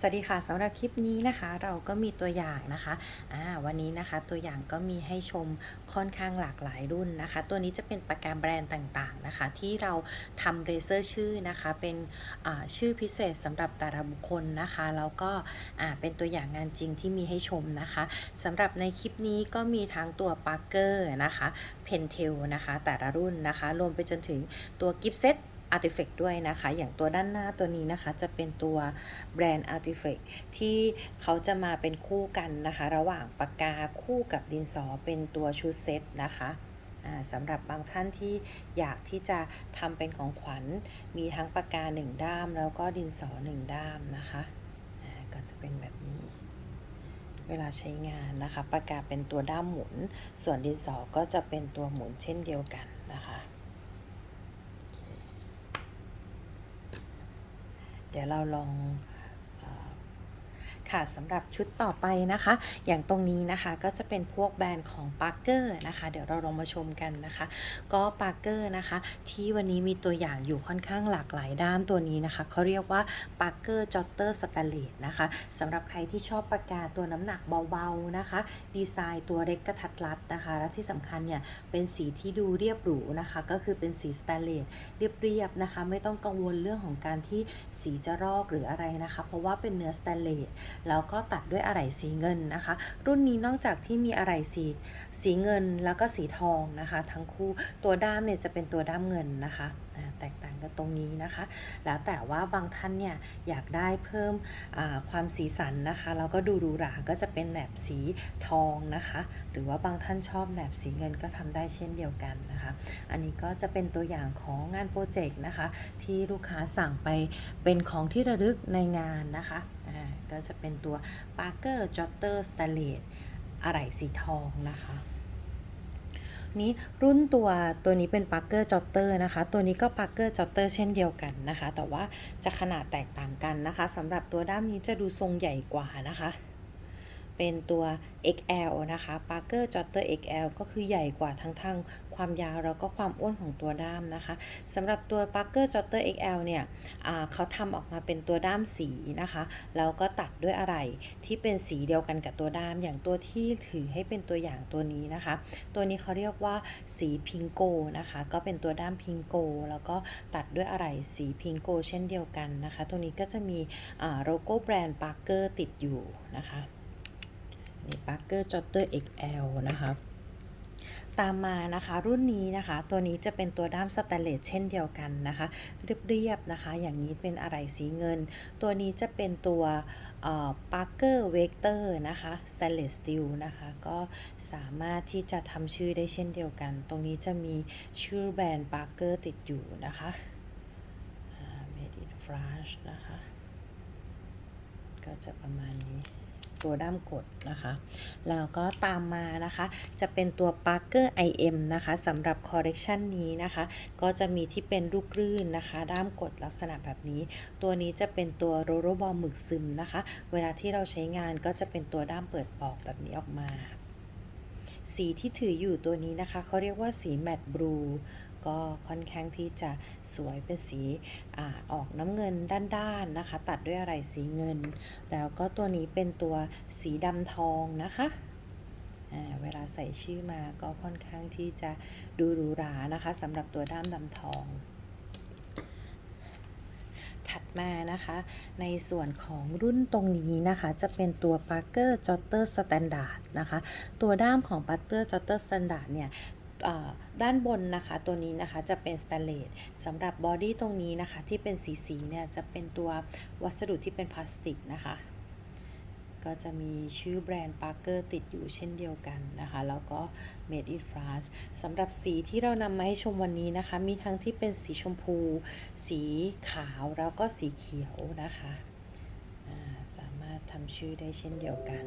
สวัสดีค่ะสำหรับคลิปนี้นะคะเราก็มีตัวอย่างนะคะอ่าวันนี้นะคะตัวอย่างก็มีให้ชมค่อนข้างหลากหลายรุ่นนะคะ ตัวนี้จะเป็นปากกาแบรนด์ต่างๆนะคะ ที่เราทำเรเซอร์ชื่อนะคะเป็นชื่อพิเศษสำหรับแต่ละบุคคลนะคะแล้วก็อ่าเป็นตัวอย่างงานจริงที่มีให้ชมนะคะสำหรับในคลิปนี้ก็มีทั้งตัวปาร์เกอร์นะคะเพนเทลนะคะแต่ละรุ่นนะคะ รวมไปจนถึงตัวกิฟเซต Artifact ด้วยนะคะ อย่างตัวด้านหน้าตัวนี้นะคะ จะเป็นตัวแบรนด์ Artifact ที่เขาจะมาเป็นคู่กันนะคะ ระหว่างปากกาคู่กับดินสอเป็นตัวชุดเซตนะคะสำหรับบางท่านที่อยากที่จะทำเป็นของขวัญมีทั้งปากกาหนึ่งด้าม แล้วก็ดินสอหนึ่งด้ามนะคะก็จะเป็นแบบนี้ เวลาใช้งานนะคะปากกาเป็นตัวด้ามหมุน ส่วนดินสอก็จะเป็นตัวหมุนเช่นเดียวกันนะคะ เดี๋ยวเราลอง ค่ะสำหรับชุดต่อไปนะคะ อย่างตรงนี้นะคะก็จะเป็นพวกแบรนด์ของ Parker นะคะ เดี๋ยวเราลองมาชมกันนะคะ ก็ Parker นะคะ ที่วันนี้มีตัวอย่างอยู่ค่อนข้างหลากหลายด้ามตัวนี้นะคะเขาเรียกว่า Parker Jotter Stainless นะคะสำหรับใครที่ชอบปากกาตัวน้ำหนักเบาๆนะคะ ดีไซน์ตัวเล็กกระทัดรัดนะคะ และที่สำคัญเนี่ยเป็นสีที่ดูเรียบหรูนะคะ ก็คือเป็นสีสแตนเลสเรียบๆนะคะ ไม่ต้องกังวลเรื่องของการที่สีจะรอกหรืออะไรนะคะ เพราะว่าเป็นเนื้อสแตนเลสแล้วก็ตัดด้วยอะไหล่สีเงินนะคะ รุ่นนี้นอกจากที่มีอะไหล่สีสีเงินแล้วก็สีทองนะคะ ทั้งคู่ตัวด้ามเนี่ยจะเป็นตัวด้ามเงินนะคะแตกต่ กันตรงนี้นะคะ แล้วแต่ว่าบางท่านเนี่ยอยากได้เพิ่มความสีสันนะคะแล้วก็ดูหรูหราก็จะเป็นแหนบสีทองนะคะ หรือว่าบางท่านชอบแหนบสีเงินก็ทำได้เช่นเดียวกันนะคะ อันนี้ก็จะเป็นตัวอย่างของงานโปรเจกต์นะคะ ที่ลูกค้าสั่งไปเป็นของที่ระลึกในงานนะคะก็จะเป็นตัว Parker Jotter Stainless อะไหล่สีทองนะคะ นี้รุ่นตัวตัวนี้เป็นปักเกอร์จอตเตอร์นะคะ ตัวนี้ก็ Parker Jotter เช่นเดียวกันนะคะ แต่ว่าจะขนาดแตกต่างกันนะคะสำหรับตัวด้ามนี้จะดูทรงใหญ่กว่านะคะ เป็นตัว XL นะคะ Parker Jotter XL ก็คือใหญ่กว่าทั้งทางความยาวแล้วก็ความอ้วนของตัวด้ามนะคะสำหรับตัว Parker Jotter XL เนี่ยเขาทำออกมาเป็นตัวด้ามสีนะคะแล้วก็ตัดด้วยอะไรที่เป็นสีเดียวกันกับตัวด้าม อย่างตัวที่ถือให้เป็นตัวอย่างตัวนี้นะคะ ตัวนี้เขาเรียกว่าสีพิงโกนะคะ ก็เป็นตัวด้ามพิงโก แล้วก็ตัดด้วยอะไรสีพิงโก เช่นเดียวกันนะคะ ตัวนี้ก็จะมีโลโก้แบรนด์ Parker ติดอยู่นะคะ นี่ Parker Jotter XL นะคะตามมานะคะรุ่นนี้นะคะ ตัวนี้จะเป็นตัวด้ามสแตนเลสเช่นเดียวกันนะคะ เรียบๆนะคะ อย่างนี้เป็นอะไรสีเงิน ตัวนี้จะเป็นตัวเอ่อ Parker Vector นะคะ Stainless Steel นะคะ ก็สามารถที่จะทำชื่อได้เช่นเดียวกัน ตรงนี้จะมีชื่อแบรนด์ Parker ติดอยู่นะคะ Made in France นะคะ ก็จะประมาณนี้ ตัวด้ามกดนะคะแล้วก็ตามมานะคะ จะเป็นตัว Parker IM นะคะสำหรับคอ r เ e ชันนี้นะคะ ก็จะมีที่เป็นลูกรื่นนะคะ ด้ามกดลักษณะแบบนี้ ตัวนี้จะเป็นตัวโรโรบอลหมึกซึมนะคะ เวลาที่เราใช้งานก็จะเป็นตัวด้ามเปิดปอกแบบนี้ออกมา สีที่ถืออยู่ตัวนี้นะคะเขาเรียกว่าสีแมตต์บลู ก็ค่อนข้างที่จะสวยเป็นสีอออกน้ำเงินด้านๆนะคะ ตัดด้วยอะไรสีเงิน แล้วก็ตัวนี้เป็นตัวสีดำทองนะคะเวลาใส่ชื่อมาก็ค่อนข้างที่จะดูหรูหรานะคะสำหรับตัวด้ามดำทอง ถัดมานะคะ ในส่วนของรุ่นตรงนี้นะคะ จะเป็นตัว Parker Jotter Standard นะคะ ตัวด้ามของ Parker Jotter Standard เนี่ย ด้านบนนะคะตัวนี้นะคะจะเป็นสแตนเลสสำหรับบอดี้ตรงนี้นะคะที่เป็นสีสีเนี่ยจะเป็นตัววัสดุที่เป็นพลาสติกนะคะก็จะมีชื่อแบรนด์ Parker ติดอยู่เช่นเดียวกันนะคะ แล้วก็ Made in France สำหรับสีที่เรานำมาให้ชมวันนี้นะคะ มีทั้งที่เป็นสีชมพู สีขาวแล้วก็สีเขียวนะคะาสามารถทำชื่อได้เช่นเดียวกัน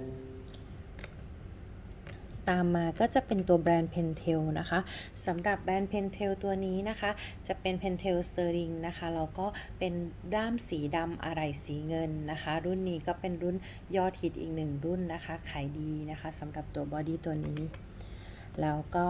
ตามมาก็จะเป็นตัวแบรนด์ Pentel นะคะสำหรับแบรนด์ Pentel ตัวนี้นะคะ จะเป็น Pentel Sterling นะคะแล้วก็เป็นด้ามสีดำอะไรสีเงินนะคะ รุ่นนี้ก็เป็นรุ่นยอดฮิตอีกหนึ่งรุ่นนะคะ ขายดีนะคะสำหรับตัวบอดี้ตัวนี้ แล้วก็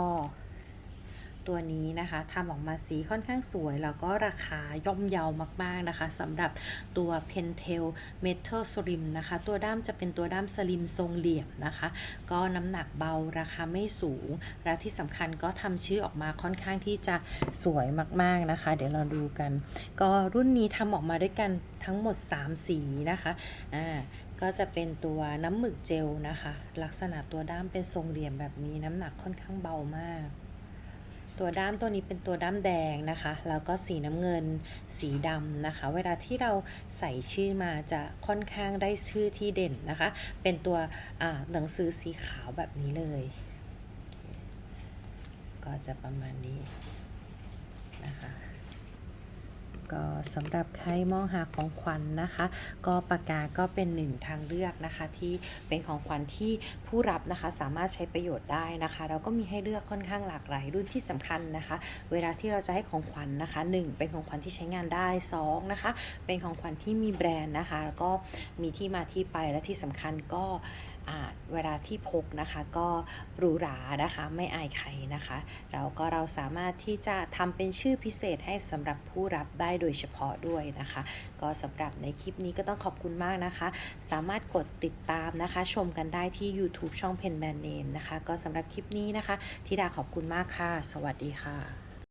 ตัวนี้นะคะทำออกมาสีค่อนข้างสวย แล้วก็ราคาย่อมเยาวมากๆนะคะสำหรับตัว Pentel Metal Slim นะคะ ตัวด้ามจะเป็นตัวด้ามสลิมทรงเหลี่ยมนะคะ ก็น้ำหนักเบาราคาไม่สูง และที่สำคัญก็ทำชื่อออกมาค่อนข้างที่จะสวยมากๆนะคะ เดี๋ยวเราดูกัน ก็รุ่นนี้ทำออกมาด้วยกันทั้งหมด 3 สีนะคะอ่าก็จะเป็นตัวน้ำหมึกเจลนะคะ ลักษณะตัวด้ามเป็นทรงเหลี่ยมแบบนี้น้ำหนักค่อนข้างเบามาก ตัวด้ามตัวนี้เป็นตัวด้ามแดงนะคะ แล้วก็สีน้ำเงิน สีดำนะคะ เวลาที่เราใส่ชื่อมาจะค่อนข้างได้ชื่อที่เด่นนะคะ เป็นตัวหนังสือสีขาวแบบนี้เลย ก็จะประมาณนี้ ก็สำหรับใครมองหาของขวัญนนะคะ ก็ปากกาก็เป็นหนึ่งทางเลือกนะคะที่เป็นของขวัญที่ผู้รับนะคะสามารถใช้ประโยชน์ได้นะคะ เราก็มีให้เลือกค่อนข้างหลากหลายรุ่นที่สำคัญนะคะ เวลาที่เราจะให้ของขวัญนะคะ 1 เป็นของขวัญที่ใช้งานได้2นะคะเป็นของขวัญที่มีแบรนด์นะคะแล้วก็มีที่มาที่ไปและที่สำคัญก็เวลาที่พกนะคะก็หรูหรานะคะไม่อายใครนะคะ เราก็เราสามารถที่จะทำเป็นชื่อพิเศษให้สำหรับผู้รับได้โดยเฉพาะด้วยนะคะ ก็สำหรับในคลิปนี้ก็ต้องขอบคุณมากนะคะ สามารถกดติดตามนะคะ ชมกันได้ที่ YouTube ช่อง Pen Band Name นะคะ ก็สำหรับคลิปนี้นะคะธิดาขอบคุณมากค่ะ สวัสดีค่ะ